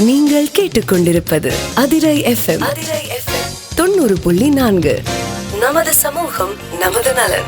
நீங்கள் கேட்டுக்கொண்டிருப்பது Adirai FM Adirai FM தொண்ணூறு புள்ளி நான்கு. நமது சமூகம் நமது நலன்.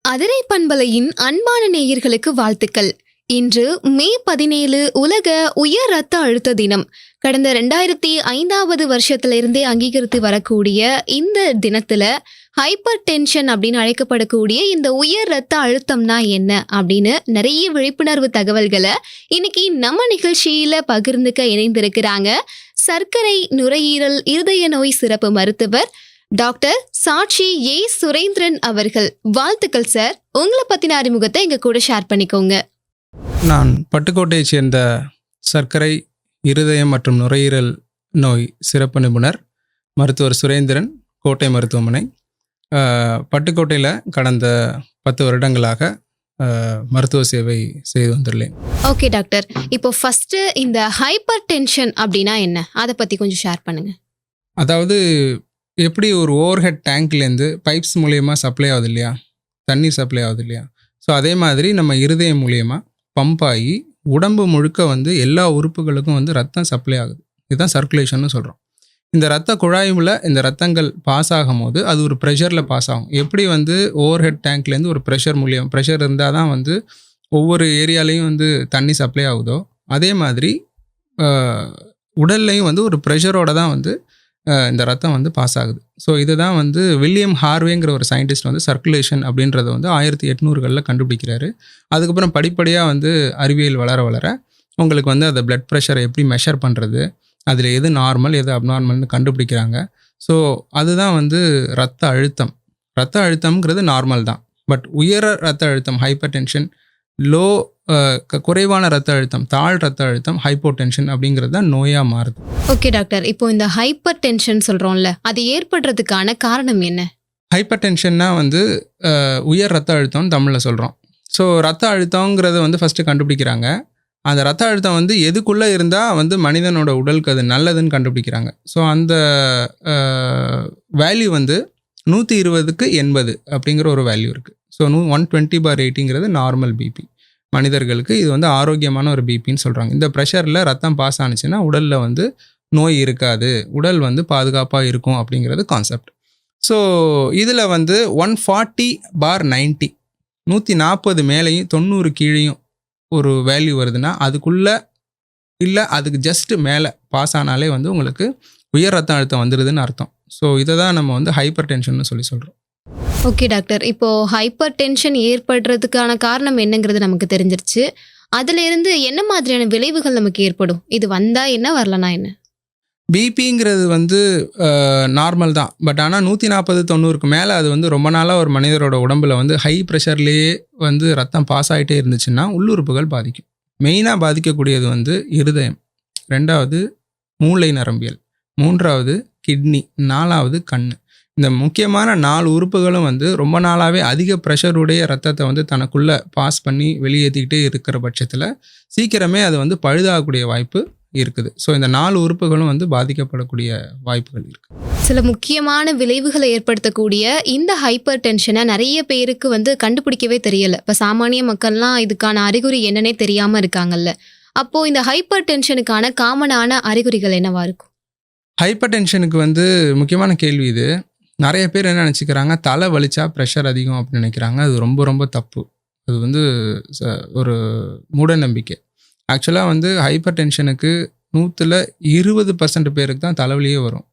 அதிரை பண்பலையின் அன்பான நேயர்களுக்கு வாழ்த்துக்கள். இன்று மே பதினேழு உலக உயர் ரத்த அழுத்த தினம். கடந்த ரெண்டாயிரத்தி ஐந்தாவது வருஷத்திலிருந்தே அங்கீகரித்து வரக்கூடிய இந்த தினத்துல ஹைப்பர் டென்ஷன் அப்படின்னு அழைக்கப்படக்கூடிய இந்த உயர் ரத்த அழுத்தம்னா என்ன அப்படின்னு நிறைய விழிப்புணர்வு தகவல்களை இன்னைக்கு நம்ம நிகழ்ச்சியில பகிர்ந்துக்க இணைந்திருக்கிறாங்க. சர்க்கரை நுரையீரல் இருதய நோய் சிறப்பு மருத்துவர் டாக்டர் சாட்சி ஏ. சுரேந்திரன் அவர்கள். வாழ்த்துக்கள் சார். உங்களை பத்தின அறிமுகத்தை எங்க கூட ஷேர் பண்ணிக்கோங்க. நான் பட்டுக்கோட்டையைச் சேர்ந்த சர்க்கரை இருதயம் மற்றும் நுரையீரல் நோய் சிறப்பு நிபுணர் மருத்துவர் சுரேந்திரன் கோட்டை மருத்துவமனை. பட்டுக்கோட்டையில் கடந்த பத்து வருடங்களாக மருத்துவ சேவை செய்து வந்துள்ளேன் ஓகே டாக்டர். இப்போ ஃபர்ஸ்ட் இந்த ஹைப்பர் டென்ஷன் அப்படின்னா என்ன? அதை பத்தி கொஞ்சம் ஷேர் பண்ணுங்க. அதாவது எப்படி ஒரு ஓவர் ஹெட் டேங்க்லேருந்து பைப்ஸ் மூலயமா சப்ளை ஆகுது இல்லையா? தண்ணீர் சப்ளை ஆகுது இல்லையா? ஸோ அதே மாதிரி நம்ம இருதயம் மூலயமா பம்ப் ஆகி உடம்பு முழுக்க வந்து எல்லா உறுப்புகளுக்கும் வந்து ரத்தம் சப்ளை ஆகுது. இதுதான் சர்க்குலேஷன்னு சொல்கிறோம் இந்த ரத்த குழாயுல இந்த ரத்தங்கள் பாஸ் ஆகும்போது அது ஒரு ப்ரெஷரில் பாஸ் ஆகும். எப்படி வந்து ஓவர் ஹெட் டேங்க்லேருந்து ஒரு ப்ரெஷர் மூலியம் ப்ரெஷர் இருந்தால் தான் வந்து ஒவ்வொரு ஏரியாலையும் வந்து தண்ணி சப்ளை ஆகுதோ அதே மாதிரி உடல்லையும் வந்து ஒரு ப்ரெஷரோட தான் வந்து இந்த ரத்தம் வந்து பாஸ் ஆகுது. ஸோ இதுதான் வந்து வில்லியம் ஹார்வேங்கிற ஒரு சயின்டிஸ்ட் வந்து சர்க்குலேஷன் அப்படின்றத வந்து ஆயிரத்தி எட்நூறுகளில் கண்டுபிடிக்கிறாரு. அதுக்கப்புறம் படிப்படியாக வந்து அறிவியல் வளர வளர உங்களுக்கு வந்து அந்த பிளட் ப்ரெஷரை எப்படி மெஷர் பண்ணுறது அதில் எது நார்மல் எது அப்நார்மல்னு கண்டுபிடிக்கிறாங்க. ஸோ அதுதான் வந்து ரத்த அழுத்தம். ரத்த அழுத்தம்ங்கிறது நார்மல் தான். பட் உயர ரத்த அழுத்தம் ஹைப்பர் டென்ஷன் லோ குறைவான ரத்த அழுத்தம் தாழ் ரத்த அழுத்தம் ஹைப்போ டென்ஷன் அப்படிங்கிறது தான் நோயாக மாறுது. ஓகே டாக்டர் இப்போ இந்த ஹைப்பர் டென்ஷன் சொல்றோம்ல அது ஏற்படுறதுக்கான காரணம் என்ன? ஹைப்பர் டென்ஷன்னா வந்து உயர் ரத்த அழுத்தம்னு தமிழில் சொல்கிறோம் ஸோ ரத்த அழுத்தங்கிறத வந்து ஃபஸ்ட்டு கண்டுபிடிக்கிறாங்க. அந்த ரத்த அழுத்தம் வந்து எதுக்குள்ளே இருந்தால் வந்து மனிதனோட உடலுக்கு அது நல்லதுன்னு கண்டுபிடிக்கிறாங்க. ஸோ அந்த வேல்யூ வந்து நூற்றி இருபதுக்கு எண்பது அப்படிங்கிற ஒரு வேல்யூ இருக்குது ஸோ நூ ஒன் டுவெண்ட்டி பார் எயிட்டிங்கிறது நார்மல் பிபி மனிதர்களுக்கு இது வந்து ஆரோக்கியமான ஒரு பிபின்னு சொல்கிறாங்க இந்த ப்ரெஷரில் ரத்தம் பாஸ் ஆனுச்சுன்னா உடலில் வந்து நோய் இருக்காது. உடல் வந்து பாதுகாப்பாக இருக்கும் அப்படிங்கிறது கான்செப்ட் ஸோ இதில் வந்து ஒன் ஃபார்ட்டி பார் நைன்ட்டி நூற்றி நாற்பது மேலேயும் தொண்ணூறு கீழேயும் ஒரு வேல்யூ வருதுன்னா அதுக்குள்ளே இல்லை அதுக்கு ஜஸ்ட் மேலே பாஸ் ஆனாலே வந்து உங்களுக்கு உயர் ரத்த அழுத்தம் வந்துடுதுன்னு அர்த்தம். ஸோ இதை தான் நம்ம வந்து ஹைப்பர் டென்ஷன் சொல்லி சொல்கிறோம் ஓகே டாக்டர் இப்போ ஹைப்பர் டென்ஷன் ஏற்படுறதுக்கான காரணம் என்னங்கிறது நமக்கு தெரிஞ்சிருச்சு. அதுல இருந்து என்ன மாதிரியான விளைவுகள் நமக்கு ஏற்படும்? இது வந்தா என்ன வரலனா என்ன? பிபிங்கிறது வந்து நார்மல் தான். பட் ஆனால் நூற்றி நாற்பது தொண்ணூறுக்கு மேலே அது வந்து ரொம்ப நாளாக ஒரு மனிதரோட உடம்புல வந்து ஹை ப்ரெஷர்லேயே வந்து ரத்தம் பாஸ் ஆகிட்டே இருந்துச்சுன்னா உள்ளுறுப்புகள் பாதிக்கும். மெயினாக பாதிக்கக்கூடியது வந்து இருதயம். ரெண்டாவது மூளை நரம்பியல். மூன்றாவது கிட்னி நாலாவது கண் இந்த முக்கியமான நாலு உறுப்புகளும் வந்து ரொம்ப நாளாகவே அதிக ப்ரெஷருடைய ரத்தத்தை வந்து தனக்குள்ளே பாஸ் பண்ணி வெளியேற்றிக்கிட்டே இருக்கிற பட்சத்தில் சீக்கிரமே அது வந்து பழுதாகக்கூடிய வாய்ப்பு இருக்குது. ஸோ இந்த நாலு உறுப்புகளும் வந்து பாதிக்கப்படக்கூடிய வாய்ப்புகள் இருக்குது சில முக்கியமான விளைவுகளை ஏற்படுத்தக்கூடிய இந்த ஹைப்பர் டென்ஷனை நிறைய பேருக்கு வந்து கண்டுபிடிக்கவே தெரியல. இப்போ சாமானிய மக்கள்லாம் இதுக்கான அறிகுறி என்னன்னே தெரியாம இருக்காங்கல்ல. அப்போ இந்த ஹைப்பர் டென்ஷனுக்கான காமனான அறிகுறிகள் என்னவா இருக்கும்? ஹைப்பர் டென்ஷனுக்கு வந்து முக்கியமான கேள்வி இது. நிறைய பேர் என்ன நினச்சிக்கிறாங்க? தலை வலிச்சா ப்ரெஷர் அதிகம் அப்படின்னு நினைக்கிறாங்க. அது ரொம்ப ரொம்ப தப்பு. அது வந்து ச- ஒரு மூட நம்பிக்கை ஆக்சுவலாக வந்து ஹைப்பர் டென்ஷனுக்கு நூற்றில் இருபது பர்சன்ட் பேருக்கு தான் தலைவலியே வரும்.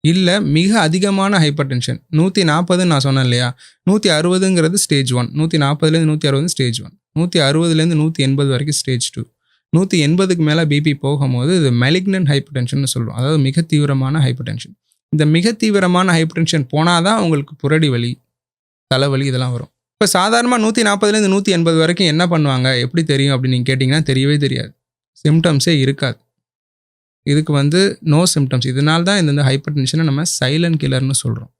இல்லை மிக அதிகமான ஹைப்பர் டென்ஷன் நூற்றி நாற்பதுன்னு நான் சொன்னேன் இல்லையா? நூற்றி அறுபதுங்கிறது ஸ்டேஜ் ஒன் நூற்றி நாற்பதுலேருந்து நூற்றி அறுபது ஸ்டேஜ் ஒன் நூற்றி அறுபதுலேருந்து நூற்றி எண்பது வரைக்கும் ஸ்டேஜ் டூ நூற்றி எண்பதுக்கு மேலே பிபி போகும்போது இது மெலிக்னன்ட் ஹைப்பர் டென்ஷன் சொல்லுவோம். அதாவது மிக தீவிரமான ஹைப்பர் டென்ஷன் இந்த மிக தீவிரமான ஹைப்பர் போனால் தான் உங்களுக்கு புரடி வலி தலைவலி இதெல்லாம் வரும். இப்போ சாதாரணமாக நூற்றி நாற்பதுலேருந்து நூற்றி எண்பது வரைக்கும் என்ன பண்ணுவாங்க? எப்படி தெரியும் அப்படின்னு நீங்கள் கேட்டிங்கன்னா தெரியவே தெரியாது. சிம்டம்ஸே இருக்காது. இதுக்கு வந்து நோ சிம்டம்ஸ் இதனால தான் இந்த ஹைப்பர் டென்ஷனை நம்ம சைலண்ட் கில்லர்னு சொல்கிறோம்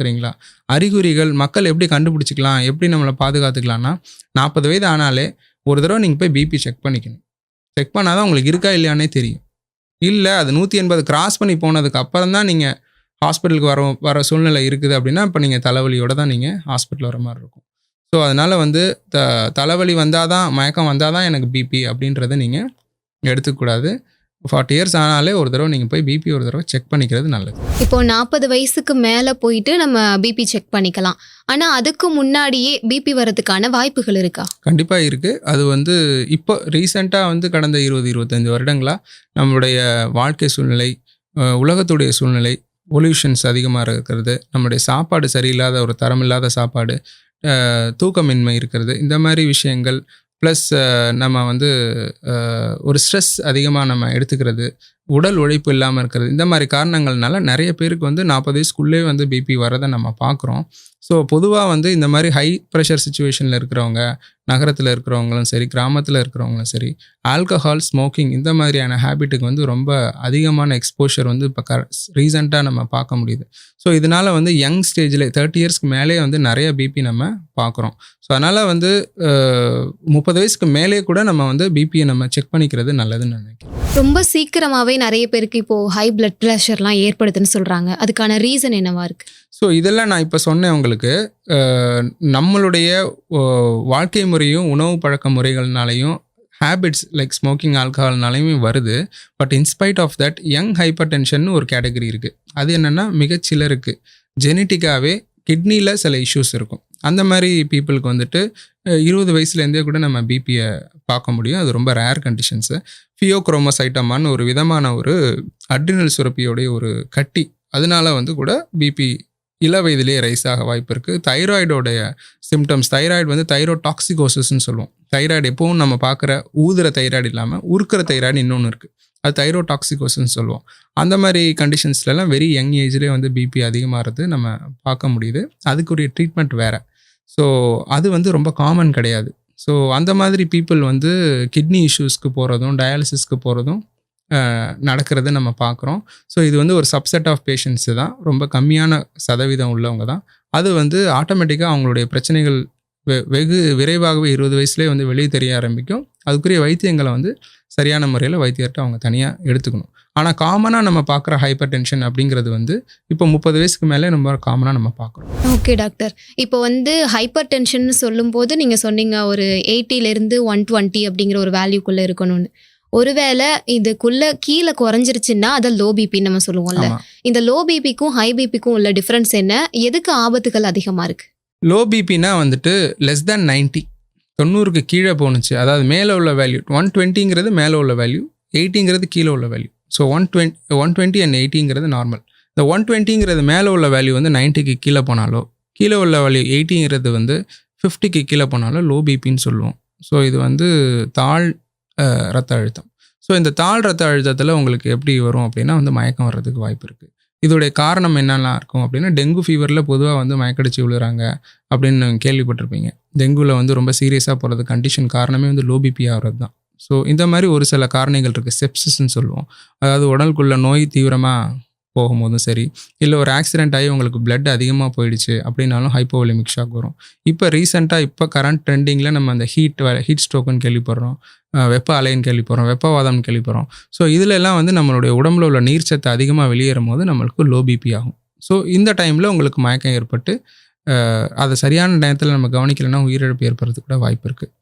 சரிங்களா? அறிகுறிகள் மக்கள் எப்படி கண்டுபிடிச்சிக்கலாம்? எப்படி நம்மளை பாதுகாத்துக்கலாம்னா நாற்பது வயது ஆனாலே ஒரு தடவை நீங்கள் போய் பிபி செக் பண்ணிக்கணும். செக் பண்ணால் தான் உங்களுக்கு இருக்கா இல்லையானே தெரியும். இல்லை அது நூற்றி எண்பது கிராஸ் பண்ணி போனதுக்கு அப்புறம் தான் நீங்கள் ஹாஸ்பிட்டலுக்கு வர வர சூழ்நிலை இருக்குது அப்படின்னா இப்போ நீங்கள் தலைவலியோட தான் நீங்கள் ஹாஸ்பிட்டல் வர மாதிரி இருக்கும். ஸோ அதனால் வந்து த தலைவலி வந்தால் தான் மயக்கம் வந்தால் தான் எனக்கு பிபி அப்படின்றத நீங்கள் எடுத்துக்கூடாது ஃபார்ட்டி இயர்ஸ் ஆனாலே ஒரு தடவை நீங்கள் போய் பிபி ஒரு தடவை செக் பண்ணிக்கிறது நல்லது. இப்போ நாற்பது வயசுக்கு மேலே போயிட்டு நம்ம பிபி செக் பண்ணிக்கலாம். ஆனால் அதுக்கு முன்னாடியே பிபி வரதுக்கான வாய்ப்புகள் இருக்கா? கண்டிப்பாக இருக்குது அது வந்து இப்போ ரீசெண்டாக வந்து கடந்த இருபது இருபத்தஞ்சி வருடங்களாக நம்மளுடைய வாழ்க்கை சூழ்நிலை உலகத்துடைய சூழ்நிலை பொல்யூஷன்ஸ் அதிகமாக இருக்கிறது நம்மளுடைய சாப்பாடு சரியில்லாத ஒரு தரமில்லாத சாப்பாடு தூக்கமின்மை இருக்கிறது இந்த மாதிரி விஷயங்கள் ப்ளஸ் uh, நம்ம வந்து uh, ஒரு ஸ்ட்ரெஸ் அதிகமாக நம்ம எடுத்துக்கிறது உடல் உழைப்பு இல்லாமல் இருக்கிறது. இந்த மாதிரி காரணங்கள்னால நிறைய பேருக்கு வந்து நாற்பது வயசுக்குள்ளே வந்து பிபி வரதை நம்ம பார்க்குறோம். ஸோ பொதுவாக வந்து இந்த மாதிரி ஹை ப்ரெஷர் சுச்சுவேஷனில் இருக்கிறவங்க நகரத்தில் இருக்கிறவங்களும் சரி கிராமத்தில் இருக்கிறவங்களும் சரி ஆல்கஹால் ஸ்மோக்கிங் இந்த மாதிரியான ஹேபிட்டுக்கு வந்து ரொம்ப அதிகமான எக்ஸ்போஷர் வந்து இப்போ க ரீசெண்டாக நம்ம பார்க்க முடியுது. ஸோ இதனால் வந்து யங் ஸ்டேஜில் தேர்ட்டி இயர்ஸ்க்கு மேலே வந்து நிறைய பிபி நம்ம பார்க்குறோம். ஸோ அதனால் வந்து முப்பது வயசுக்கு மேலே கூட நம்ம வந்து பிபியை நம்ம செக் பண்ணிக்கிறது நல்லதுன்னு நினைக்கிறேன். ரொம்ப சீக்கிரமாகவே நிறைய பேருக்கு இப்போ ஹை பிளட் ப்ரெஷர்லாம் ஏற்படுதுன்னு சொல்கிறாங்க அதுக்கான ரீசன் என்னவா இருக்கு? ஸோ இதெல்லாம் நான் இப்போ சொன்னேன் உங்களுக்கு. நம்மளுடைய வாழ்க்கை முறையும் உணவு பழக்க முறைகள்னாலையும் ஹேபிட்ஸ் லைக் ஸ்மோக்கிங் ஆல்கஹால்னாலையுமே வருது. But in spite of that young hypertension ஒரு கேட்டகரி இருக்குது அது என்னென்னா மிகச்சிலருக்கு. ஜெனட்டிக்காகவே கிட்னியில் சில இஷ்யூஸ் இருக்கும். அந்த மாதிரி பீப்புளுக்கு வந்துட்டு இருபது வயசுலேருந்தே கூட நம்ம பிபியை பார்க்க முடியும். அது ரொம்ப ரேர் கண்டிஷன்ஸு ஃபியோக்ரோமசைட்டமான்னு ஒரு விதமான ஒரு அட்ரினல் சுரப்பியோடைய ஒரு கட்டி. அதனால வந்து கூட பிபி இள வயதிலேயே ரைஸ் ஆக வாய்ப்பு இருக்குது தைராய்டோடைய சிம்டம்ஸ் தைராய்டு வந்து தைரோ டாக்ஸிகோசிஸ்ன்னு சொல்லுவோம். தைராய்டு எப்பவும் நம்ம பார்க்குற ஊதுற தைராய்டு இல்லாமல் உருக்கிற தைராய்டு இன்னொன்று இருக்குது அது தைரோ டாக்ஸிகோசிஸ்ன்னு சொல்லுவோம். அந்த மாதிரி கண்டிஷன்ஸ்லலாம் வெரி யங் ஏஜ்லேயே வந்து பிபி அதிகமாகிறது நம்ம பார்க்க முடியுது. அதுக்குரிய ட்ரீட்மெண்ட் வேறு. ஸோ அது வந்து ரொம்ப காமன் கிடையாது. ஸோ அந்த மாதிரி பீப்புள் வந்து கிட்னி இஷ்யூஸ்க்கு போகிறதும் டயாலிசிஸ்க்கு போகிறதும் நடக்கிறத நம்ம பார்க்குறோம் ஸோ இது வந்து ஒரு சப்செட் ஆஃப் பேஷண்ட்ஸு தான். ரொம்ப கம்மியான சதவீதம் உள்ளவங்க தான். அது வந்து ஆட்டோமேட்டிக்காக அவங்களுடைய பிரச்சனைகள் வெ- வெகு விரைவாகவே இருபது வயசுலேயே வந்து வெளியே தெரிய ஆரம்பிக்கும். அதுக்குரிய வைத்தியங்களை வந்து சரியான முறையில் வைத்தியர்கிட்ட அவங்க தனியாக எடுத்துக்கணும். ஆனால் காமனாக நம்ம பார்க்குற ஹைப்பர் டென்ஷன் அப்படிங்கிறது வந்து இப்போ முப்பது வயசுக்கு மேலே நம்ம காமனாக நம்ம பார்க்குறோம். ஓகே டாக்டர் இப்போ வந்து ஹைப்பர் டென்ஷன் சொல்லும்போது நீங்கள் சொன்னீங்க ஒரு 80 ல இருந்து ஒன் டுவெண்ட்டி அப்படிங்கிற ஒரு வேல்யூக்குள்ளே இருக்கணும்னு. ஒருவேளை இதுக்குள்ள கீழே குறைஞ்சிருச்சுன்னா அதை லோ பிபி நம்ம சொல்லுவோம்ல. இந்த லோ பிபிக்கும் ஹை பிபிக்கும் உள்ள டிஃபரன்ஸ் என்ன? எதுக்கு ஆபத்துகள் அதிகமா இருக்கு? லோ பிபினா வந்துட்டு லெஸ் தேன் 90 தொண்ணூறுக்கு கீழே போணுச்சு. அதாவது மேலே உள்ள வேல்யூ ஒன் டுவெண்ட்டிங்கிறது மேலே உள்ள வேல்யூ எயிட்டிங்கிறது கீழே உள்ள value so one twenty one twenty and எயிட்டிங்கிறது normal இந்த ஒன் டுவெண்ட்டிங்கிறது மேலே உள்ள வேல்யூ வந்து 90க்கு கீழே போனாலோ கீழே உள்ள வேல்யூ எயிட்டிங்கிறது வந்து ஃபிஃப்டிக்கு கீழே போனாலோ லோ பிபின்னு சொல்லுவோம். ஸோ இது வந்து தாழ் ரத்த அழுத்தம். ஸோ இந்த தாழ் ரத்த அழுத்தத்தில் உங்களுக்கு எப்படி வரும் அப்படின்னா வந்து மயக்கம் வர்றதுக்கு வாய்ப்பு இருக்குது இதோடைய காரணம் என்னெல்லாம் இருக்கும் அப்படின்னா டெங்கு ஃபீவரில் பொதுவாக வந்து மயக்கடிச்சு விழுறாங்க அப்படின்னு கேள்விப்பட்டிருப்பீங்க. டெங்குவில் வந்து ரொம்ப சீரியஸாக போகிறது கண்டிஷன் காரணமே வந்து லோ பிபி ஆகிறது தான். ஸோ இந்த மாதிரி ஒரு சில காரணிகள் இருக்குது செப்சிஸ்ன்னு சொல்லுவோம். அதாவது உடலுக்குள்ள நோய் தீவிரமாக போகும்போதும் சரி இல்லை ஒரு ஆக்சிடென்ட் ஆகி உங்களுக்கு பிளட் அதிகமாக போயிடுச்சு அப்படின்னாலும் ஹைப்போவலிமிக் ஷாக் வரும். இப்போ ரீசெண்டாக இப்போ கரண்ட் ட்ரெண்டிங்கில் நம்ம அந்த ஹீட் ஹீட் ஸ்ட்ரோக்குன்னு கேள்விப்படுறோம். வெப்ப அலைன்னு கேள்விப்படுறோம் வெப்பவாதம்னு கேள்விப்படுறோம். ஸோ இதில் எல்லாம் வந்து நம்மளுடைய உடம்புல உள்ள நீர்ச்சத்து அதிகமாக வெளியேறும் போது நம்மளுக்கு லோ பிபி ஆகும். ஸோ இந்த டைமில் உங்களுக்கு மயக்கம் ஏற்பட்டு அதை சரியான நேரத்தில் நம்ம கவனிக்கலைன்னா உயிரிழப்பு ஏற்படுறதுக்கு கூட வாய்ப்பு இருக்குது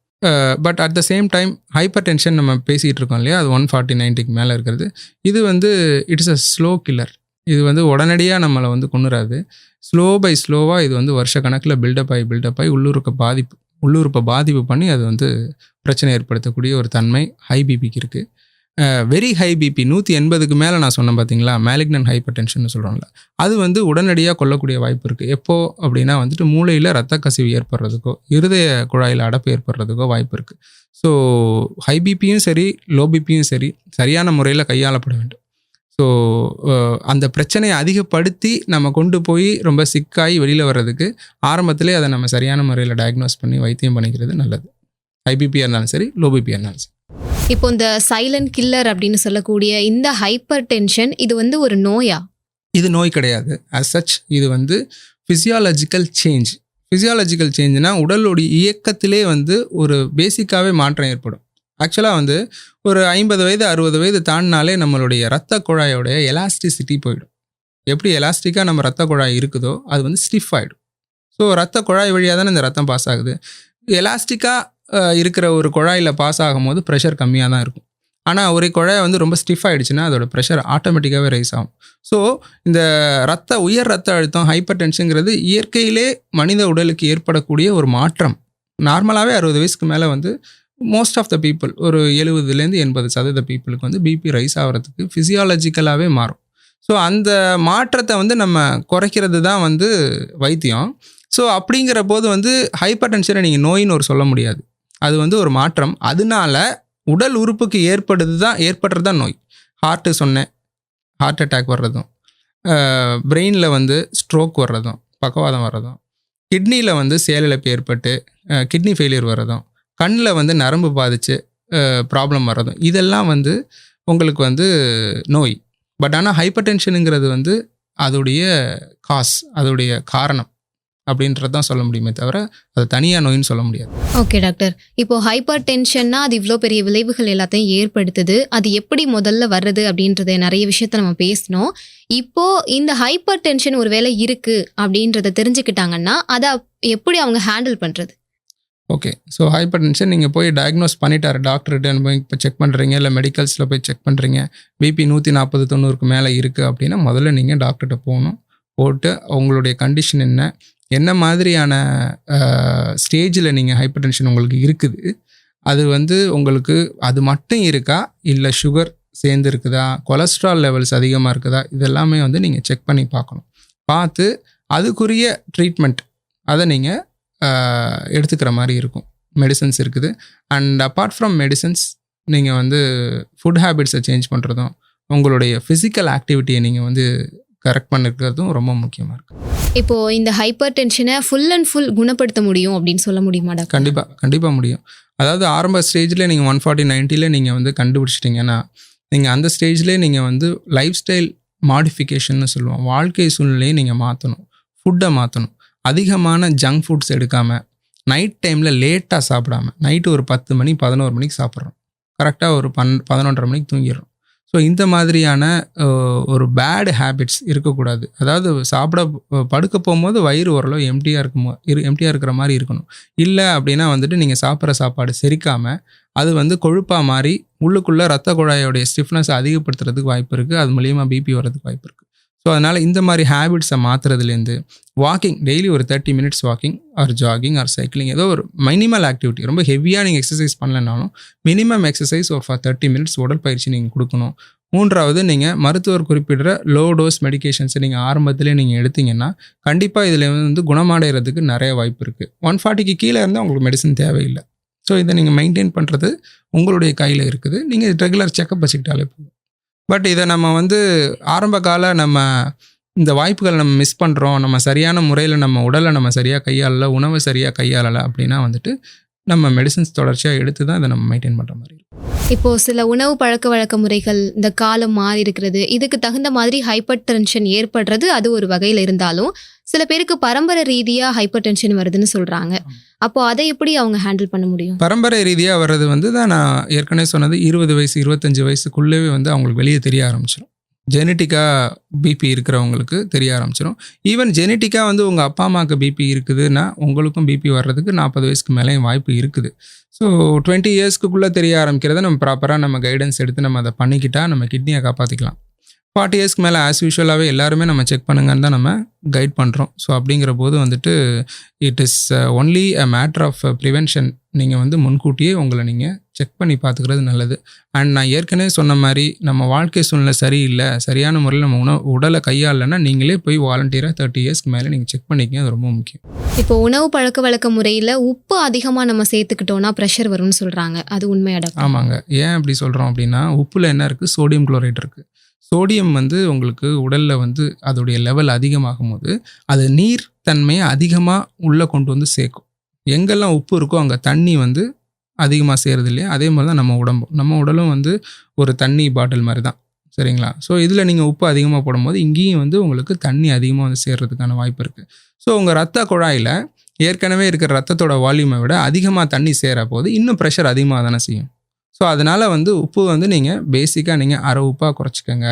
but at the same time hypertension நம்ம பேசிகிட்டு இருக்கோம் இல்லையா? அது ஒன் ஃபார்ட்டி நைன்ட்டிக்கு மேலே இருக்கிறது. இது வந்து இட்ஸ் அ ஸ்லோ கில்லர் இது வந்து உடனடியாக நம்மளை வந்து கொண்டுறாது ஸ்லோ பை ஸ்லோவாக இது வந்து வருஷ கணக்கில் பில்டப் ஆகி பில்டப் ஆகி உள்ளூருக்கு பாதிப்பு உள்ளூருப்பை பாதிப்பு பண்ணி அது வந்து பிரச்சனை ஏற்படுத்தக்கூடிய ஒரு தன்மை ஹை பிபிக்கு இருக்குது வெரி ஹை பிபி நூற்றி எண்பதுக்கு மேலே நான் சொன்னேன் பார்த்தீங்களா மேலிக்னன் ஹைப்பர் டென்ஷன் சொல்கிறோம்ல அது வந்து உடனடியாக கொல்லக்கூடிய வாய்ப்பு இருக்குது எப்போ அப்படின்னா வந்துட்டு மூளையில் ரத்த கசிவு ஏற்படுறதுக்கோ இருதய குழாயில் அடப்பு ஏற்படுறதுக்கோ வாய்ப்பு இருக்குது ஸோ ஹை பிபியும் சரி லோ பிபியும் சரி சரியான முறையில் கையாளப்பட வேண்டும். ஸோ அந்த பிரச்சனையை அதிகப்படுத்தி நம்ம கொண்டு போய் ரொம்ப சிக்காகி வெளியில் வர்றதுக்கு ஆரம்பத்திலே அதை நம்ம சரியான முறையில் டயக்னோஸ் பண்ணி வைத்தியம் பண்ணிக்கிறது நல்லது. ஹை பிபியாக இருந்தாலும் சரி லோ பிபியாக இருந்தாலும் சரி. இப்போ இந்த சைலண்ட் கில்லர் அப்படின்னு சொல்லக்கூடிய இந்த ஹைப்பர் டென்ஷன் இது வந்து ஒரு நோயா? இது நோய் கிடையாது. அஸ் சச் இது வந்து ஃபிசியாலஜிக்கல் சேஞ்ச் ஃபிசியாலஜிக்கல் சேஞ்சுனா உடலுடைய இயக்கத்திலே வந்து ஒரு பேசிக்காகவே மாற்றம் ஏற்படும். ஆக்சுவலாக வந்து ஒரு ஐம்பது வயது அறுபது வயது தாண்டினாலே நம்மளுடைய ரத்த குழாயோடைய எலாஸ்டிசிட்டி போயிடும். எப்படி எலாஸ்டிக்காக நம்ம ரத்த குழாய் இருக்குதோ அது வந்து ஸ்டிஃப் ஆகிடும் ஸோ ரத்த குழாய் வழியாக தானே இந்த ரத்தம் பாஸ் ஆகுது. எலாஸ்டிக்காக இருக்கிற ஒரு குழாயில் பாஸ் ஆகும்போது ப்ரெஷர் கம்மியாக தான் இருக்கும். ஆனால் ஒரு குழாய் வந்து ரொம்ப ஸ்டிஃப் ஆகிடுச்சுன்னா அதோட ப்ரெஷர் ஆட்டோமேட்டிக்காகவே ரைஸ் ஆகும். ஸோ இந்த ரத்த உயர் ரத்த அழுத்தம் ஹைப்பர் டென்ஷனுங்கிறது இயற்கையிலே மனித உடலுக்கு ஏற்படக்கூடிய ஒரு மாற்றம். நார்மலாகவே அறுபது வயசுக்கு மேலே வந்து மோஸ்ட் ஆஃப் த பீப்புள் ஒரு எழுபதுலேருந்து எண்பது சதவீத பீப்புளுக்கு வந்து பிபி ரைஸ் ஆகிறதுக்கு ஃபிசியாலஜிக்கலாகவே மாறும். ஸோ அந்த மாற்றத்தை வந்து நம்ம குறைக்கிறது தான் வந்து வைத்தியம். ஸோ அப்படிங்கிற போது வந்து ஹைப்பர் டென்ஷனை நீங்கள் நோயின்னு ஒரு சொல்ல முடியாது. அது வந்து ஒரு மாற்றம். அதனால உடல் உறுப்புக்கு ஏற்படுது தான் ஏற்படுறது தான் நோய். ஹார்ட்டு சொன்னேன். ஹார்ட் அட்டாக் வர்றதும். பிரெயினில் வந்து ஸ்ட்ரோக் வர்றதும் பக்கவாதம் வர்றதும். கிட்னியில் வந்து செயலிழப்பு ஏற்பட்டு கிட்னி ஃபெயிலியர் வர்றதும். கண்ணில் வந்து நரம்பு பாதிச்சு ப்ராப்ளம் வர்றதும். இதெல்லாம் வந்து உங்களுக்கு வந்து நோய். பட் ஆனால் ஹைப்பர் டென்ஷனுங்கிறது வந்து அதோடைய காஸ் அதோடைய காரணம். அப்படின்றது தான் சொல்ல முடியுமே தவிர அது தனியாக நோயின்னு சொல்ல முடியாது. Okay doctor. இப்போ ஹைப்பர் டென்ஷன்னா அது இவ்வளோ பெரிய விளைவுகள் எல்லாத்தையும் ஏற்படுத்துது. அது எப்படி முதல்ல வர்றது அப்படின்றத நிறைய விஷயத்த நம்ம பேசினோம். இப்போ இந்த ஹைப்பர் டென்ஷன் ஒருவேளை இருக்கு அப்படின்றத தெரிஞ்சுக்கிட்டாங்கன்னா அதை எப்படி அவங்க ஹேண்டில் பண்றது? ஓகே. ஸோ ஹைப்பர் டென்ஷன் நீங்கள் போய் டயக்னோஸ் பண்ணிட்டாரு டாக்டர்கிட்ட போய் இப்போ செக் பண்ணுறீங்க இல்லை மெடிக்கல்ஸில் போய் செக் பண்ணுறீங்க பிபி நூற்றி நாற்பது தொண்ணூறுக்கு மேலே இருக்குது அப்படின்னா முதல்ல நீங்கள் டாக்டர்கிட்ட போகணும் போட்டு உங்களுடைய கண்டிஷன் என்ன என்ன மாதிரியான ஸ்டேஜில் நீங்கள் ஹைப்பர் டென்ஷன் உங்களுக்கு இருக்குது? அது வந்து உங்களுக்கு அது மட்டும் இருக்கா? இல்லை சுகர் சேர்ந்து இருக்குதா? கொலஸ்ட்ரால் லெவல்ஸ் அதிகமாக இருக்குதா? இதெல்லாமே வந்து நீங்கள் செக் பண்ணி பார்க்கணும். பார்த்து அதுக்குரிய ட்ரீட்மெண்ட் அதை நீங்கள் எடுத்துக்கிற மாதிரி இருக்கும். மெடிசன்ஸ் இருக்குது. அண்ட் அப்பார்ட் ஃப்ரம் மெடிசன்ஸ் நீங்கள் வந்து ஃபுட் ஹேபிட்ஸை சேஞ்ச் பண்ணுறதும் உங்களுடைய ஃபிசிக்கல் ஆக்டிவிட்டியை நீங்கள் வந்து கரெக்ட் பண்ணிருக்கிறதும் ரொம்ப முக்கியமாக இருக்குது இப்போ இந்த ஹைப்பர் டென்ஷனை ஃபுல் அண்ட் ஃபுல் குணப்படுத்த முடியும் அப்படின்னு சொல்ல முடியுமா டாக்டர்? கண்டிப்பாக கண்டிப்பாக முடியும். அதாவது ஆரம்ப ஸ்டேஜில் நீங்கள் ஒன் ஃபார்ட்டி நைன்ட்டியில் நீங்கள் வந்து கண்டுபிடிச்சிட்டிங்கன்னா நீங்கள் அந்த ஸ்டேஜ்லேயே நீங்கள் வந்து லைஃப் ஸ்டைல் மாடிஃபிகேஷன்னு சொல்லுவோம். வாழ்க்கை சூழ்நிலையை நீங்கள் மாற்றணும் ஃபுட்டை மாற்றணும் அதிகமான ஜங்க் ஃபுட்ஸ் எடுக்காமல் நைட் டைமில் லேட்டாக சாப்பிடாம நைட்டு ஒரு பத்து மணி பதினோரு மணிக்கு சாப்பிட்றோம். கரெக்டாக ஒரு பன் பதினொன்றரை மணிக்கு தூங்கிடுறோம். ஸோ இந்த மாதிரியான ஒரு பேடு ஹேபிட்ஸ் இருக்கக்கூடாது. அதாவது சாப்பிட படுக்க போகும்போது வயிறு ஓரளவு எம்டியாக இருக்கும் இரு எம்டியாக இருக்கிற மாதிரி இருக்கணும். இல்லை அப்படின்னா வந்துட்டு நீங்கள் சாப்பிட்ற சாப்பாடு செரிக்காமல் அது வந்து கொழுப்பாக மாறி உள்ளுக்குள்ளே ரத்த குழாயோடைய ஸ்டிஃப்னஸ் அதிகப்படுத்துறதுக்கு வாய்ப்பு இருக்குது அது மூலியமாக பிபி வர்றதுக்கு வாய்ப்பு இருக்குது ஸோ அதனால் இந்த மாதிரி ஹேபிட்ஸை மாற்றுறதுலேருந்து வாக்கிங் டெய்லி ஒரு thirty minutes walking or jogging or cycling ஏதோ ஒரு மினிமல் ஆக்டிவிட்டி ரொம்ப ஹெவியாக நீங்கள் எக்ஸசைஸ் பண்ணலனாலும் மினிமம் எக்ஸசைஸ் ஒரு ஃபார் தேர்ட்டி மினிட்ஸ் உடற்பயிற்சி நீங்கள் கொடுக்கணும். மூன்றாவது நீங்கள் மருத்துவர் குறிப்பிடுற லோ டோஸ் மெடிகேஷன்ஸை நீங்கள் ஆரம்பத்திலே நீங்கள் எடுத்தீங்கன்னா கண்டிப்பாக இதில் வந்து குணமடைகிறதுக்கு நிறைய வாய்ப்பு இருக்குது ஒன் ஃபார்ட்டிக்கு கீழே இருந்தால் உங்களுக்கு மெடிசன் தேவையில்லை. ஸோ இதை நீங்கள் மெயின்டைன் பண்ணுறது உங்களுடைய கையில் இருக்குது. நீங்கள் ரெகுலர் செக்கப் வச்சுக்கிட்டாலே போதும். பட் இதை நம்ம வந்து ஆரம்ப கால நம்ம இந்த வாய்ப்புகளை நம்ம மிஸ் பண்ணுறோம் நம்ம சரியான முறையில் நம்ம உடலை நம்ம சரியாக கையாளல உணவை சரியாக கையாளலை அப்படின்னா வந்துட்டு நம்ம மெடிசன்ஸ் தொடர்ச்சியாக எடுத்து தான் இதை நம்ம மெயின்டைன் பண்ணுற மாதிரி இப்போ சில உணவு பழக்க வழக்க முறைகள் இந்த காலம் மாறி இருக்கிறது இதுக்கு தகுந்த மாதிரி ஹைப்பர் டென்ஷன் ஏற்படுறது அது ஒரு வகையில் இருந்தாலும் சில பேருக்கு பரம்பரை ரீதியா ஹைப்பர் டென்ஷன் வருதுன்னு சொல்றாங்க. அப்போ அதை எப்படி அவங்க ஹேண்டில் பண்ண முடியும்? பரம்பரை ரீதியாக வர்றது வந்து தான் நான் ஏற்கனவே சொன்னது இருபது வயசு இருபத்தஞ்சி வயசுக்குள்ளேவே வந்து அவங்களுக்கு வெளியே தெரிய ஆரம்பிச்சிடும் ஜெனட்டிக்காக பிபி இருக்கிறவங்களுக்கு தெரிய ஆரம்பிச்சிடும் ஈவன் ஜெனட்டிக்காக வந்து உங்கள் அப்பா அம்மாவுக்கு பிபி இருக்குதுன்னா உங்களுக்கும் பிபி வர்றதுக்கு நாற்பது வயசுக்கு மேலேயும் வாய்ப்பு இருக்குது. ஸோ டுவெண்ட்டி இயர்ஸ்க்குள்ளே தெரிய ஆரம்பிக்கிறத நம்ம ப்ராப்பராக நம்ம கைடன்ஸ் எடுத்து நம்ம அதை பண்ணிக்கிட்டால் நம்ம கிட்னியை காப்பாற்றிக்கலாம் ஃபார்ட்டி இயர்ஸ்க்கு மேலே ஆஸ் யூஷுவலாகவே எல்லாருமே நம்ம செக் பண்ணுங்கன்னு தான் நம்ம கைட் பண்ணுறோம் ஸோ அப்படிங்கிற போது வந்துட்டு it is only a matter of prevention நீங்கள் வந்து முன்கூட்டியே உங்களை நீங்கள் செக் பண்ணி பார்த்துக்கிறது நல்லது. அண்ட் நான் ஏற்கனவே சொன்ன மாதிரி நம்ம வாழ்க்கை சூழ்நிலை சரியில்லை சரியான முறையில் நம்ம உணவு உடலை கையாளலைன்னா நீங்களே போய் வாலண்டியராக தேர்ட்டி இயர்ஸ்க்கு மேலே நீங்கள் செக் பண்ணிக்கங்க அது ரொம்ப முக்கியம். இப்போ உணவு பழக்க வழக்க முறையில உப்பு அதிகமா நம்ம சேர்த்துக்கிட்டோம்னா ப்ரெஷர் வரும்னு சொல்றாங்க. அது உண்மையா டாக்டர் ஆமாங்க. ஏன் அப்படி சொல்கிறோம் அப்படின்னா உப்பில் என்ன இருக்குது சோடியம் குளோரைட் இருக்குது சோடியம் வந்து உங்களுக்கு உடலில் வந்து அதோடைய லெவல் அதிகமாகும் போது அது நீர் தன்மையை அதிகமாக உள்ளே கொண்டு வந்து சேர்க்கும். எங்கெல்லாம் உப்பு இருக்கோ அங்கே தண்ணி வந்து அதிகமாக சேருது இல்லையா? அதே மாதிரி தான் நம்ம உடம்பும். நம்ம உடலும் வந்து ஒரு தண்ணி பாட்டில் மாதிரி தான். சரிங்களா? ஸோ இதில் நீங்கள் உப்பு அதிகமாக போடும்போது இங்கேயும் வந்து உங்களுக்கு தண்ணி அதிகமாக வந்து சேர்றதுக்கான வாய்ப்பு இருக்குது ஸோ உங்கள் ரத்த குழாயில் ஏற்கனவே இருக்கிற ரத்தத்தோட வால்யூமை விட அதிகமாக தண்ணி சேர போது இன்னும் ப்ரெஷர் அதிகமாக தானே செய்யும். ஸோ அதனால் வந்து உப்பு வந்து நீங்கள் பேசிக்காக நீங்கள் அரை உப்பாக குறைச்சிக்கோங்க.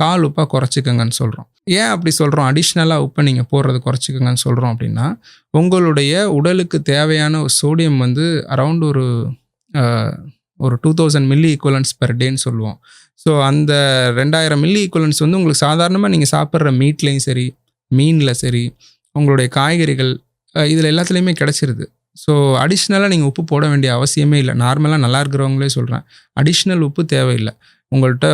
கால் உப்பாக குறைச்சிக்கோங்கன்னு சொல்கிறோம் ஏன் அப்படி சொல்கிறோம் அடிஷ்னலாக உப்பை நீங்கள் போடுறது குறைச்சிக்கோங்கன்னு சொல்கிறோம் அப்படின்னா உங்களுடைய உடலுக்கு தேவையான ஒரு சோடியம் வந்து அரவுண்ட் ஒரு ஒரு two thousand milli equivalence per டேன்னு சொல்லுவோம். ஸோ அந்த ரெண்டாயிரம் மில்லி ஈக்குவலன்ஸ் வந்து உங்களுக்கு சாதாரணமாக நீங்கள் சாப்பிட்ற மீட்லேயும் சரி மீனில் சரி உங்களுடைய காய்கறிகள் இதில் எல்லாத்துலேயுமே கிடச்சிருது. ஸோ அடிஷ்னலாக நீங்கள் உப்பு போட வேண்டிய அவசியமே இல்லை. நார்மலாக நல்லா இருக்கிறவங்களே சொல்கிறேன் அடிஷ்னல் உப்பு தேவையில்லை. உங்கள்கிட்ட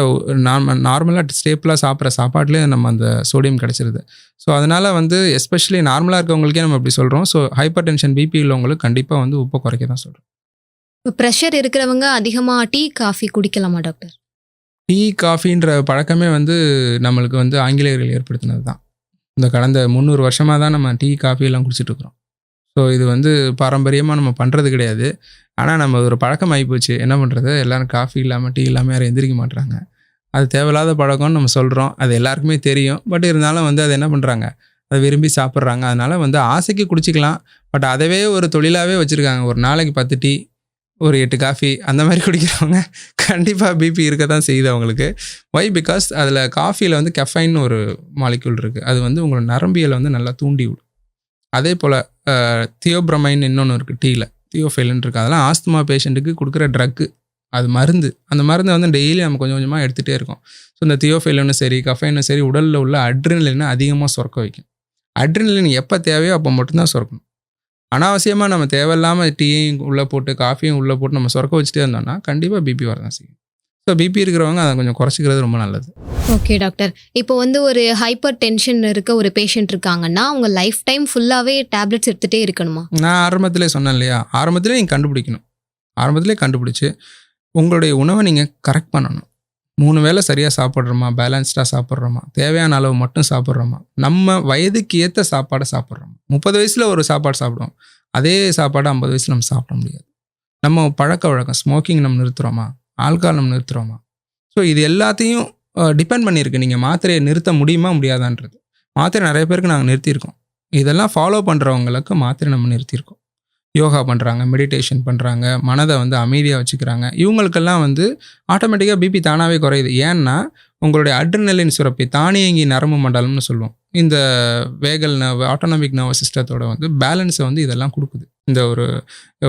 நார்ம நார்மலாக ஸ்டேப்பிளாக சாப்பிட்ற சாப்பாட்லேயே நம்ம அந்த சோடியம் கிடச்சிருது. ஸோ அதனால் வந்து எஸ்பெஷலி நார்மலாக இருக்கவங்களுக்கே நம்ம இப்படி சொல்கிறோம் ஸோ ஹைப்பர் டென்ஷன் பிபி உள்ளவங்களுக்கு கண்டிப்பாக வந்து உப்பை குறைக்க தான் சொல்கிறோம் இப்போ ப்ரெஷர் இருக்கிறவங்க அதிகமாக டீ காஃபி குடிக்கலாமா டாக்டர் டீ காஃபின்ற பழக்கமே வந்து நம்மளுக்கு வந்து ஆங்கிலேயர்கள் ஏற்படுத்தினது தான் இந்த கடந்த முந்நூறு வருஷமாக தான் நம்ம டீ காஃபி எல்லாம் குடிச்சிட்டு இருக்கிறோம். ஸோ இது வந்து பாரம்பரியமாக நம்ம பண்ணுறது கிடையாது. ஆனால் நம்ம ஒரு பழக்கம் ஆகிப்போச்சு என்ன பண்ணுறது எல்லோரும் காஃபி இல்லாமல் டீ இல்லாமல் யாரும் எந்திரிக்க மாட்டுறாங்க அது தேவையில்லாத பழக்கம்னு நம்ம சொல்கிறோம் அது எல்லாருக்குமே தெரியும். பட் இருந்தாலும் வந்து அது என்ன பண்ணுறாங்க அதை விரும்பி சாப்பிட்றாங்க. அதனால் வந்து ஆசைக்கு குடிச்சிக்கலாம். பட் அதவே ஒரு தொழிலாகவே வச்சுருக்காங்க. ஒரு நாளைக்கு பத்து டீ ஒரு எட்டு காஃபி அந்த மாதிரி குடிக்கிறவங்க கண்டிப்பாக பிபி இருக்க தான் செய்யுது அவங்களுக்கு. ஒய் பிகாஸ் அதில் காஃபியில் வந்து கெஃபைன் ஒரு மாலிக்யூல் இருக்குது அது வந்து உங்களோட நரம்பியலை வந்து நல்லா தூண்டி விடும். அதே போல் தியோப்ரமைன் இன்னொன்று இருக்குது டீயில் தியோஃபெலின் இருக்குது அதெல்லாம் ஆஸ்துமா பேஷண்ட்டுக்கு கொடுக்குற ட்ரக்கு. அது மருந்து. அந்த மருந்தை வந்து டெய்லி நம்ம கொஞ்சம் கொஞ்சமாக எடுத்துகிட்டே இருக்கோம். ஸோ இந்த தியோஃபெலினும் சரி கஃபைனும் சரி உடலில் உள்ள அட்ரினலினை அதிகமாக சுரக்க வைக்கும். அட்ரினலின் எப்போ தேவையோ அப்போ மட்டும்தான் சுரக்கணும். அனாவசியமாக நம்ம தேவையில்லாமல் டீயும் உள்ளே போட்டு காஃபியும் உள்ளே போட்டு நம்ம சுரக்க வச்சுட்டே இருந்தோம்னா கண்டிப்பாக பிபி வரதான் செய்யும். ஸோ பிபி இருக்கிறவங்க அதை கொஞ்சம் குறைச்சிக்கிறது ரொம்ப நல்லது. ஓகே டாக்டர் இப்போ வந்து ஒரு ஹைப்பர் டென்ஷன் இருக்க ஒரு பேஷண்ட் இருக்காங்கன்னா அவங்க லைஃப் டைம் ஃபுல்லாகவே டேப்லெட்ஸ் எடுத்துகிட்டே இருக்கணுமா? நான் ஆரம்பத்திலே சொன்னேன் இல்லையா? ஆரம்பத்திலே நீங்கள் கண்டுபிடிக்கணும். ஆரம்பத்திலே கண்டுபிடிச்சி உங்களுடைய உணவை நீங்கள் கரெக்ட் பண்ணணும். மூணு வேளை சரியாக சாப்பிட்றோமா? பேலன்ஸ்டாக சாப்பிட்றோமா? தேவையான அளவு மட்டும் சாப்பிட்றோமா? நம்ம வயதுக்கு ஏற்ற சாப்பாடை சாப்பிட்றோமா? முப்பது வயசில் ஒரு சாப்பாடு சாப்பிடுவோம். அதே சாப்பாடு ஐம்பது வயசில் நம்ம சாப்பிட முடியாது. நம்ம பழக்க வழக்கம் ஸ்மோக்கிங் நம்ம நிறுத்துகிறோமா ஆல்கால் நம்ம நிறுத்துகிறோமா ஸோ இது எல்லாத்தையும் டிபெண்ட் பண்ணியிருக்கு. நீங்கள் மாத்திரையை நிறுத்த முடியுமா முடியாதான்றது. மாத்திரை நிறைய பேருக்கு நாங்கள் நிறுத்தியிருக்கோம். இதெல்லாம் ஃபாலோ பண்ணுறவங்களுக்கு மாத்திரை நம்ம நிறுத்தியிருக்கோம். யோகா பண்ணுறாங்க மெடிடேஷன் பண்ணுறாங்க மனதை வந்து அமைதியாக வச்சுக்கிறாங்க. இவங்களுக்கெல்லாம் வந்து ஆட்டோமேட்டிக்காக பிபி தானாகவே குறையுது. ஏன்னா உங்களுடைய அட்ரினலின் சுரப்பி தானியங்கி நரம்பு மண்டலம்னு சொல்லுவோம். இந்த வேகல் நர்வ் ஆட்டோனாமிக் நர்வ் சிஸ்டத்தோட வந்து பேலன்ஸை வந்து இதெல்லாம் கொடுக்குது. இந்த ஒரு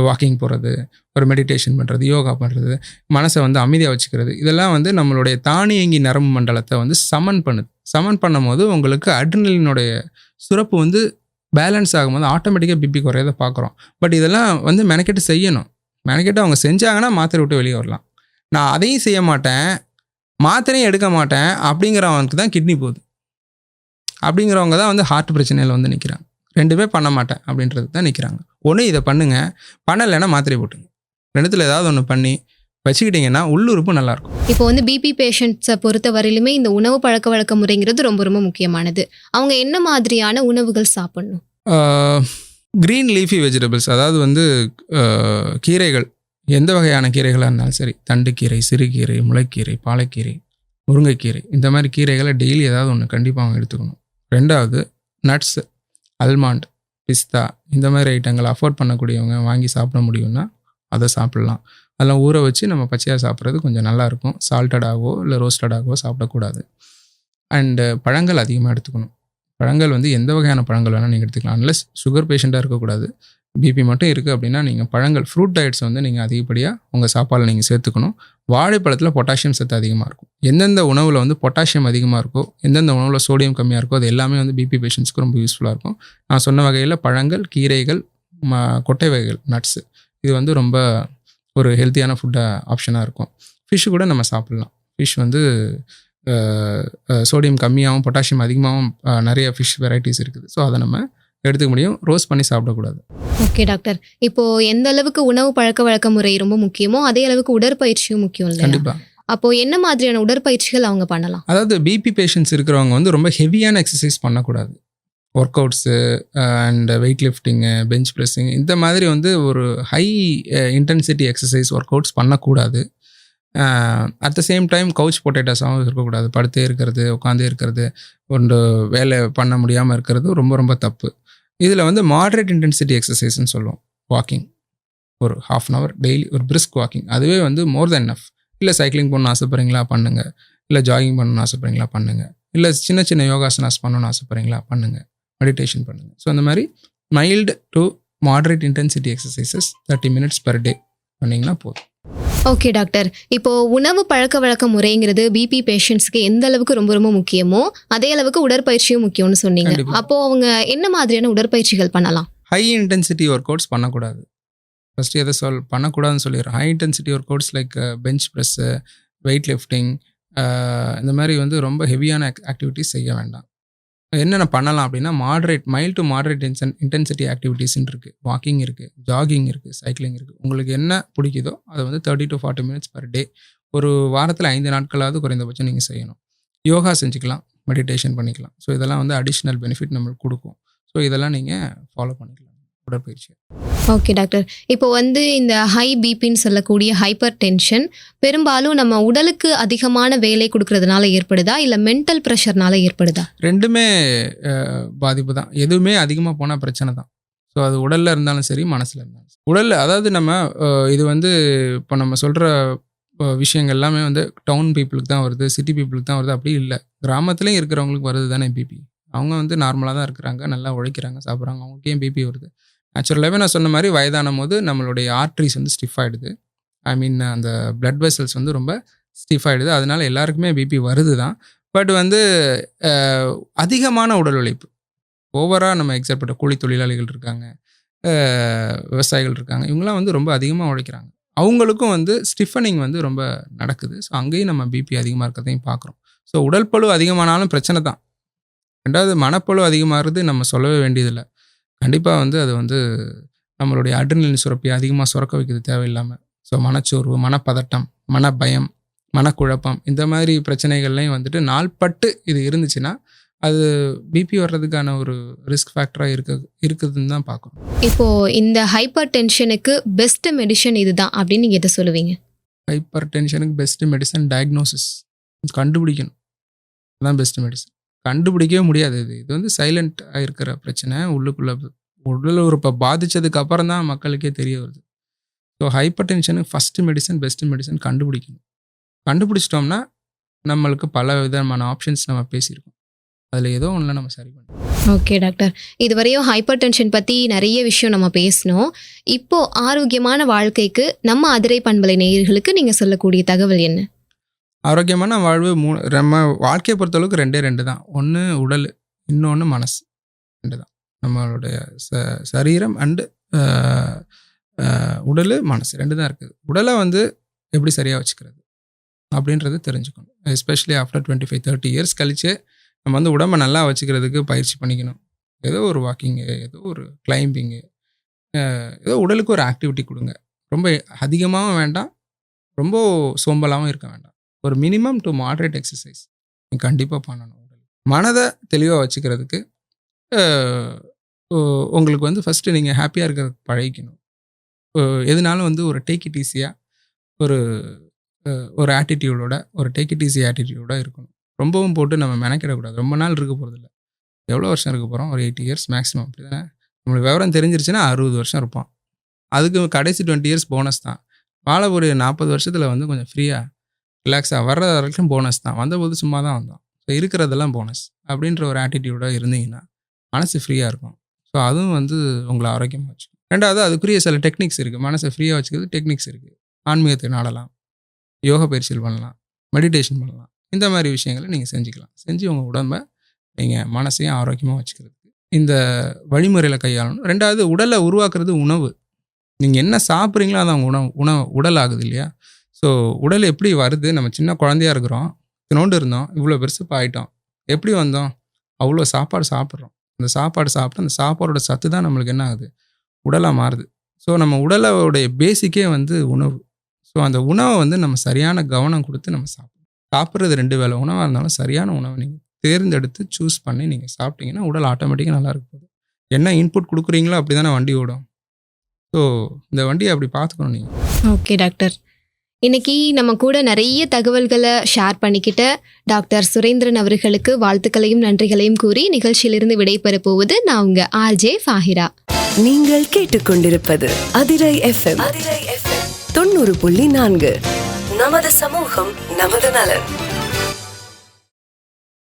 வாக்கிங் போகிறது ஒரு மெடிடேஷன் பண்ணுறது யோகா பண்ணுறது மனசை வந்து அமைதியாக வச்சுக்கிறது. இதெல்லாம் வந்து நம்மளுடைய தானியங்கி நரம்பு மண்டலத்தை வந்து சமன் பண்ணுது. சமன் பண்ணும்போது உங்களுக்கு அட்ரினலினுடைய சுரப்பு வந்து பேலன்ஸ் ஆகும்போது ஆட்டோமேட்டிக்காக பிபி குறையதை பார்க்குறோம். பட் இதெல்லாம் வந்து மெனக்கெட்டு செய்யணும். மெனக்கெட்டு அவங்க செஞ்சாங்கன்னா மாத்திரை விட்டு வெளியே வரலாம். நான் அதையும் செய்ய மாட்டேன். மாத்திரையும் எடுக்க மாட்டேன். அப்படிங்கிறவனுக்கு தான் கிட்னி போகுது. அப்படிங்கிறவங்க தான் வந்து ஹார்ட் பிரச்சனையில் வந்து நிற்கிறாங்க ரெண்டுமே பண்ண மாட்டேன் அப்படின்றது தான் நிற்கிறாங்க ஒன்று இதை பண்ணுங்க. பண்ணலைன்னா மாத்திரை போட்டுங்க ரெண்டுத்தில் ஏதாவது ஒன்று பண்ணி வச்சுக்கிட்டிங்கன்னா உள்ளுறுப்பு நல்லாயிருக்கும். இப்போ வந்து பிபி பேஷண்ட்ஸை பொறுத்த வரையிலுமே இந்த உணவு பழக்க வழக்க முறைங்கிறது ரொம்ப ரொம்ப முக்கியமானது. அவங்க என்ன மாதிரியான உணவுகள் சாப்பிடணும்? க்ரீன் லீஃபி வெஜிடபிள்ஸ் அதாவது வந்து கீரைகள் எந்த வகையான கீரைகளாக இருந்தாலும் சரி தண்டுக்கீரை சிறுகீரை முளைக்கீரை பாலக்கீரை முருங்கைக்கீரை இந்த மாதிரி கீரைகளை டெய்லி ஏதாவது ஒன்று கண்டிப்பாக அவங்க எடுத்துக்கணும். ரெண்டாவது நட்ஸ் அல்மாண்ட் பிஸ்தா இந்த மாதிரி ஐட்டங்களை அஃபோர்ட் பண்ணக்கூடியவங்க வாங்கி சாப்பிட முடியும்னா அதை சாப்பிட்லாம். அதெல்லாம் ஊற வச்சு நம்ம பச்சையாக சாப்பிட்றது கொஞ்சம் நல்லாயிருக்கும். சால்ட்டடாகவோ இல்லை ரோஸ்டடாகவோ சாப்பிடக்கூடாது. அண்டு பழங்கள் அதிகமாக எடுத்துக்கணும். பழங்கள் வந்து எந்த வகையான பழங்கள் வேணால் நீங்கள் எடுத்துக்கலாம். அன்லஸ் சுகர் பேஷண்ட்டாக இருக்கக்கூடாது. பிபி மட்டும் இருக்குது அப்படின்னா நீங்கள் பழங்கள் ஃப்ரூட் டயட்ஸ் வந்து நீங்கள் அதிகப்படியாக உங்கள் சாப்பாடில் நீங்கள் சேர்த்துக்கணும். வாழைப்பழத்தில் பொட்டாசியம் சத்து அதிகமாக இருக்கும். எந்தெந்த உணவில் வந்து பொட்டாசியம் அதிகமாக இருக்கோ எந்தெந்த உணவில் சோடியம் கம்மியாக இருக்கோ அது எல்லாமே வந்து பிபி பேஷண்ட்ஸ்க்கு ரொம்ப யூஸ்ஃபுல்லாக இருக்கும். நான் சொன்ன வகையில் பழங்கள் கீரைகள் ம கொட்டை வகைகள் நட்ஸு இது வந்து ரொம்ப ஒரு ஹெல்த்தியான ஃபுட்டாக ஆப்ஷனாக இருக்கும். ஃபிஷ்ஷு கூட நம்ம சாப்பிட்லாம். ஃபிஷ் வந்து சோடியம் கம்மியாகவும் பொட்டாசியம் அதிகமாகவும் நிறைய ஃபிஷ் வெரைட்டிஸ் இருக்குது. ஸோ அதை நம்ம எடுத்துக்க முடியும். ரோஸ்ட் பண்ணி சாப்பிடக்கூடாது. ஓகே டாக்டர் இப்போ எந்த அளவுக்கு உணவு பழக்க வழக்க முறை ரொம்ப முக்கியமோ அதே அளவுக்கு உடற்பயிற்சியும் முக்கியம் கண்டிப்பாக அப்போ என்ன மாதிரியான உடற்பயிற்சிகள் அவங்க பண்ணலாம்? அதாவது பிபி பேஷண்ட்ஸ் இருக்கிறவங்க வந்து ரொம்ப ஹெவியான எக்ஸசைஸ் பண்ணக்கூடாது. Workouts and weight lifting bench pressing இந்த மாதிரி வந்து ஒரு high intensity exercise workouts பண்ணக்கூடாது. At the same time couch பொட்டேட்டோஸாகவும் இருக்கக்கூடாது. படுத்தே இருக்கிறது உட்காந்தே இருக்கிறது ஒன்று வேலை பண்ண முடியாமல் இருக்கிறது ரொம்ப ரொம்ப தப்பு. இதில் வந்து மாட்ரேட் இன்டென்சிட்டி எக்ஸசைஸ்னு சொல்லுவோம். வாக்கிங் ஒரு ஹாஃப் அன் ஹவர் டெய்லி ஒரு பிரிஸ்க் வாக்கிங் அதுவே வந்து மோர் தென் எஃப் இல்லை சைக்கிளிங் பண்ணணும்னு ஆசைப்பட்றீங்களா பண்ணுங்கள் இல்லை ஜாகிங் பண்ணணும்னு ஆசைப்பட்றீங்களா பண்ணுங்கள் இல்லை சின்ன சின்ன யோகாசனாஸ் பண்ணணும்னு ஆசைப்பட்றீங்களா பண்ணுங்கள் மெடிடேஷன் பண்ணுங்கள் ஸோ அந்த மாதிரி mild to moderate intensity exercises thirty minutes per day பண்ணிங்கன்னா போதும். ஓகே டாக்டர் இப்போ உணவு பழக்க வழக்க முறைங்கிறது பிபி பேஷண்ட்ஸ்க்கு எந்த அளவுக்கு ரொம்ப ரொம்ப முக்கியமோ அதே அளவுக்கு உடற்பயிற்சியும் முக்கியம்னு சொன்னீங்க. அப்போ அவங்க என்ன மாதிரியான உடற்பயிற்சிகள் பண்ணலாம்? ஹை இன்டென்சிட்டி ஒர்க் அவுட்ஸ் பண்ணக்கூடாது. ஃபஸ்ட்டு எதை சொல் பண்ணக்கூடாதுன்னு சொல்லிடுறேன். High intensity workouts like bench press weight lifting இந்த மாதிரி வந்து ரொம்ப ஹெவியான ஆக்டிவிட்டிஸ் செய்ய வேண்டாம். என்னென்ன பண்ணலாம் அப்படின்னா மாடரேட் மைல் டு மாடரேட் இன்சன் இன்டென்சிட்டி ஆக்டிவிட்டீஸ்ன்னு இருக்குது வாக்கிங் இருக்குது ஜாகிங் இருக்குது சைக்கிளிங் இருக்குது உங்களுக்கு என்ன பிடிக்குதோ அதை வந்து thirty to forty minutes per day ஒரு வாரத்தில் ஐந்து நாட்களாவது குறைந்தபட்சம் நீங்கள் செய்யணும். யோகா செஞ்சுக்கலாம் மெடிடேஷன் பண்ணிக்கலாம். ஸோ இதெல்லாம் வந்து அடிஷ்னல் பெனிஃபிட் நம்மளுக்கு கொடுக்கும். ஸோ இதெல்லாம் நீங்கள் ஃபாலோ பண்ணிக்கலாம். உடற்பயிற்சி. ஓகே டாக்டர் இப்போ வந்து இந்த ஹை பிபின்னு சொல்லக்கூடிய ஹைப்பர் டென்ஷன் பெரும்பாலும் நம்ம உடலுக்கு அதிகமான வேலை கொடுக்கறதுனால ஏற்படுதா? இல்லை மென்டல் ப்ரெஷர்னால ஏற்படுதா? ரெண்டுமே பாதிப்பு தான். எதுவுமே அதிகமாக போனால் பிரச்சனை தான். ஸோ அது உடலில் இருந்தாலும் சரி மனசில் இருந்தாலும் சரி. உடலில் அதாவது நம்ம இது வந்து இப்போ நம்ம சொல்கிற விஷயங்கள் எல்லாமே வந்து டவுன் பீப்புளுக்கு தான் வருது சிட்டி பீப்புளுக்கு தான் வருது. அப்படி இல்லை. கிராமத்துலேயும் இருக்கிறவங்களுக்கு வருது தானே பிபி அவங்க வந்து நார்மலாக தான் இருக்கிறாங்க நல்லா உழைக்கிறாங்க சாப்பிட்றாங்க. அவங்களுக்கு ஏன் பிபி வருது? நேச்சுரலாகவே நான் சொன்ன மாதிரி வயதான போது நம்மளுடைய ஆர்ட்ரிஸ் வந்து ஸ்டிஃப் ஆகிடுது ஐ மீன் அந்த பிளட் வெசல்ஸ் வந்து ரொம்ப ஸ்டிஃப் ஆகிடுது அதனால் எல்லாருக்குமே பிபி வருது தான். பட் வந்து அதிகமான உடல் உழைப்பு. ஓவராக நம்ம எக்ஸாக்ட் கூலி தொழிலாளிகள் இருக்காங்க. விவசாயிகள் இருக்காங்க. இவங்களாம் வந்து ரொம்ப அதிகமாக உழைக்கிறாங்க. அவங்களுக்கும் வந்து ஸ்டிஃபனிங் வந்து ரொம்ப நடக்குது. ஸோ அங்கேயும் நம்ம பிபி அதிகமாக இருக்கிறதையும் பார்க்குறோம். ஸோ உடல் பழு அதிகமானாலும் பிரச்சனை தான். ரெண்டாவது மனப்பளு அதிகமாகிறது நம்ம சொல்லவே வேண்டியதில்லை. கண்டிப்பாக வந்து அது வந்து நம்மளுடைய அட்ரினலின் சுரப்பி அதிகமாக சுரக்க வைக்கிறது தேவையில்லாமல் ஸோ மனச்சோர்வு மனப்பதட்டம் மனபயம் மனக்குழப்பம் இந்த மாதிரி பிரச்சனைகள்லையும் வந்துட்டு நாள்பட்டு இது இருந்துச்சுன்னா அது பிபி வர்றதுக்கான ஒரு ரிஸ்க் ஃபேக்டராக இருக்க இருக்குதுன்னு தான் பார்க்கணும். இப்போ இந்த ஹைப்பர் டென்ஷனுக்கு பெஸ்ட் மெடிஷன் இதுதான் அப்படின்னு நீங்க எதை சொல்லுவீங்க? ஹைப்பர் டென்ஷனுக்கு பெஸ்ட் மெடிசன் டயக்னோசிஸ் கண்டுபிடிக்கணும். அதான் பெஸ்ட் மெடிசன் கண்டுபிடிக்கவே முடியாது இது இது வந்து சைலண்ட்டாக இருக்கிற பிரச்சனை. உள்ளுக்குள்ளே உடல் உறுப்பை பாதித்ததுக்கு அப்புறம் தான் மக்களுக்கே தெரிய வருது. ஸோ ஹைப்பர் டென்ஷனுக்கு ஃபஸ்ட்டு மெடிசன் பெஸ்ட் மெடிசன் கண்டுபிடிக்கணும். கண்டுபிடிச்சிட்டோம்னா நம்மளுக்கு பல விதமான ஆப்ஷன்ஸ் நம்ம பேசியிருக்கோம். அதில் ஏதோ ஒன்றில் நம்ம சரி பண்ணணும் ஓகே டாக்டர் இதுவரையும் ஹைப்பர் டென்ஷன் பற்றி நிறைய விஷயம் நம்ம பேசினோம். இப்போ ஆரோக்கியமான வாழ்க்கைக்கு நம்ம அதிரை பண்பலை நேயர்களுக்கு நீங்கள் சொல்லக்கூடிய தகவல் என்ன? ஆரோக்கியமான வாழ்வு மூ நம்ம வாழ்க்கையை பொறுத்தளவுக்கு ரெண்டே ரெண்டு தான். ஒன்று உடல் இன்னொன்று மனசு. ரெண்டு தான். நம்மளுடைய ச சரீரம் அண்டு உடல் மனசு. ரெண்டு தான் இருக்குது. உடலை வந்து எப்படி சரியாக வச்சுக்கிறது? அப்படின்றது தெரிஞ்சுக்கணும். Especially after twenty five thirty years கழிச்சு நம்ம வந்து உடம்பை நல்லா வச்சுக்கிறதுக்கு பயிற்சி பண்ணிக்கணும். ஏதோ ஒரு வாக்கிங்கு ஏதோ ஒரு கிளைம்பிங்கு ஏதோ உடலுக்கு ஒரு ஆக்டிவிட்டி கொடுங்க. ரொம்ப அதிகமாகவும் வேண்டாம். ரொம்ப சோம்பலாகவும் இருக்க வேண்டாம். ஒரு மினிமம் டு மாட்ரேட் எக்ஸசைஸ் நீ கண்டிப்பாக பண்ணணும் மனதை தெளிவாக வச்சுக்கிறதுக்கு உங்களுக்கு வந்து ஃபஸ்ட்டு நீங்கள் ஹாப்பியாக இருக்கிறதுக்கு பழகிக்கணும். எதுனாலும் வந்து ஒரு டேக் இட் ஈஸியாக ஒரு ஒரு ஆட்டிடியூடோட ஒரு டேக் இட் ஈஸி ஆட்டிடியூடோட இருக்கணும். ரொம்பவும் போட்டு நம்ம மெனக்கிடக்கூடாது. ரொம்ப நாள் இருக்க போகிறதில்ல எவ்வளோ வருஷம் இருக்க போகிறோம் ஒரு எயிட்டி இயர்ஸ் மேக்ஸிமம் அப்படி தானே? நம்மளுக்கு விவரம் தெரிஞ்சிருச்சுன்னா அறுபது வருஷம் இருப்போம். அதுக்கு கடைசி டுவெண்ட்டி இயர்ஸ் போனஸ் தான். வாழ ஒரு நாற்பது வருஷத்தில் வந்து கொஞ்சம் ஃப்ரீயாக ரிலாக்ஸாக வர்ற வரைக்கும் போனஸ் தான். வந்தபோது சும்மா தான் வந்தோம். ஸோ இருக்கிறதெல்லாம் போனஸ் அப்படின்ற ஒரு ஆட்டிடியூடாக இருந்தீங்கன்னா மனசு ஃப்ரீயாக இருக்கும். ஸோ அதுவும் வந்து உங்களை ஆரோக்கியமாக வச்சுக்கும். ரெண்டாவது அதுக்குரிய சில டெக்னிக்ஸ் இருக்குது மனசை ஃப்ரீயாக வச்சுக்கிறது டெக்னிக்ஸ் இருக்குது ஆன்மீகத்தை நாடலாம். யோகா பயிற்சிகள் பண்ணலாம். மெடிடேஷன் பண்ணலாம். இந்த மாதிரி விஷயங்களை நீங்கள் செஞ்சுக்கலாம். செஞ்சு உங்கள் உடம்பை நீங்கள் மனசையும் ஆரோக்கியமாக வச்சுக்கிறதுக்கு இந்த வழிமுறையில் கையாளணும். ரெண்டாவது உடலை உருவாக்குறது உணவு. நீங்கள் என்ன சாப்பிட்றீங்களோ அது அவங்க உணவு. உணவு உடல் ஆகுது இல்லையா? ஸோ உடல் எப்படி வருது? நம்ம சின்ன குழந்தையா இருக்கிறோம். தினோண்டு இருந்தோம். இவ்வளோ பெருசு ஆகிட்டோம் எப்படி வந்தோம்? அவ்வளோ சாப்பாடு சாப்பிட்றோம். அந்த சாப்பாடு சாப்பிட்டு அந்த சாப்பாடோட சத்து தான் நம்மளுக்கு என்ன ஆகுது? உடலாக மாறுது. ஸோ நம்ம உடலோடைய பேசிக்கே வந்து உணவு. ஸோ அந்த உணவை வந்து நம்ம சரியான கவனம் கொடுத்து நம்ம சாப்பிடணும். சாப்பிட்றது ரெண்டு வேளை. உணவாக இருந்தாலும் சரியான உணவை நீங்கள் தேர்ந்தெடுத்து சூஸ் பண்ணி நீங்கள் சாப்பிட்டீங்கன்னா உடல் ஆட்டோமேட்டிக்காக நல்லா இருக்க போகுது என்ன இன்புட் கொடுக்குறீங்களோ அப்படி தானே வண்டி ஓடும். ஸோ இந்த வண்டியை அப்படி பார்த்துக்கணும் நீங்கள் ஓகே டாக்டர் இன்னைக்கு நம்ம கூட நிறைய தகவல்களை ஷேர் பண்ணிக்கிட்ட டாக்டர் சுரேந்திரன் அவர்களுக்கு வாழ்த்துக்களையும் நன்றிகளையும் கூறி நிகழ்ச்சியிலிருந்து விடைபெற போவது நான் உங்க ஆர்ஜே ஃபாஹிரா. நீங்கள் கேட்டுக்கொண்டிருப்பது அதிரை எஃப்எம் தொண்ணூறு புள்ளி நான்கு. நமது சமூகம் நமது நலன்.